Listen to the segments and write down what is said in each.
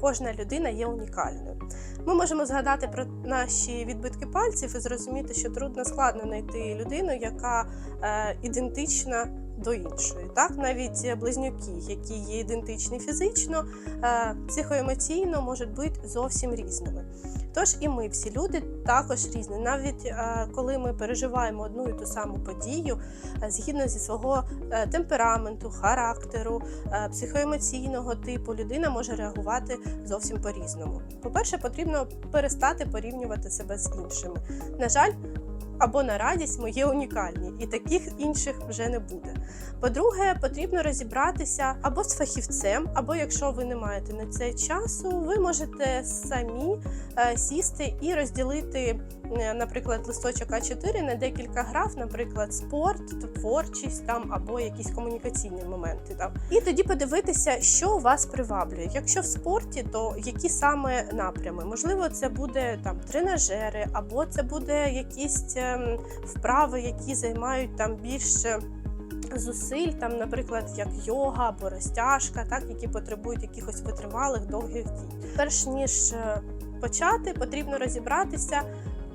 кожна людина є унікальною. Ми можемо згадати про наші відбитки пальців і зрозуміти, що трудно складно знайти людину, яка е, ідентична до іншої. Так, навіть близнюки, які є ідентичні фізично, е, психоемоційно можуть бути зовсім різними. Тож і ми, всі люди, також різні. Навіть е, коли ми переживаємо одну і ту саму подію, е, згідно зі свого е, темпераменту, характеру, е, психоемоційного типу, людина може реагувати зовсім по-різному. По-перше, потрібно перестати порівнювати себе з іншими. На жаль, або на радість ми унікальні, і таких інших вже не буде. По-друге, потрібно розібратися або з фахівцем, або якщо ви не маєте на це часу, ви можете самі е, сісти і розділити, наприклад, листочок А4 на декілька граф, наприклад, спорт, творчість там або якісь комунікаційні моменти. Там. І тоді подивитися, що вас приваблює. Якщо в спорті, то які саме напрями? Можливо, це буде там тренажери, або це буде якісь ем, вправи, які займають там більше зусиль, там, наприклад, як йога або розтяжка, так, які потребують якихось витривалих довгих дій. Перш ніж е, почати, потрібно розібратися.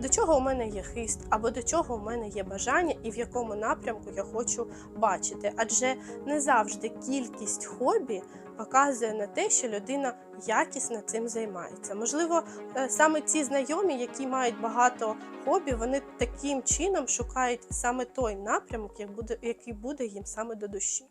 До чого у мене є хист, або до чого у мене є бажання, і в якому напрямку я хочу бачити. Адже не завжди кількість хобі показує на те, що людина якісно цим займається. Можливо, е, саме ці знайомі, які мають багато хобі, вони таким чином шукають саме той напрямок, який буде їм саме до душі.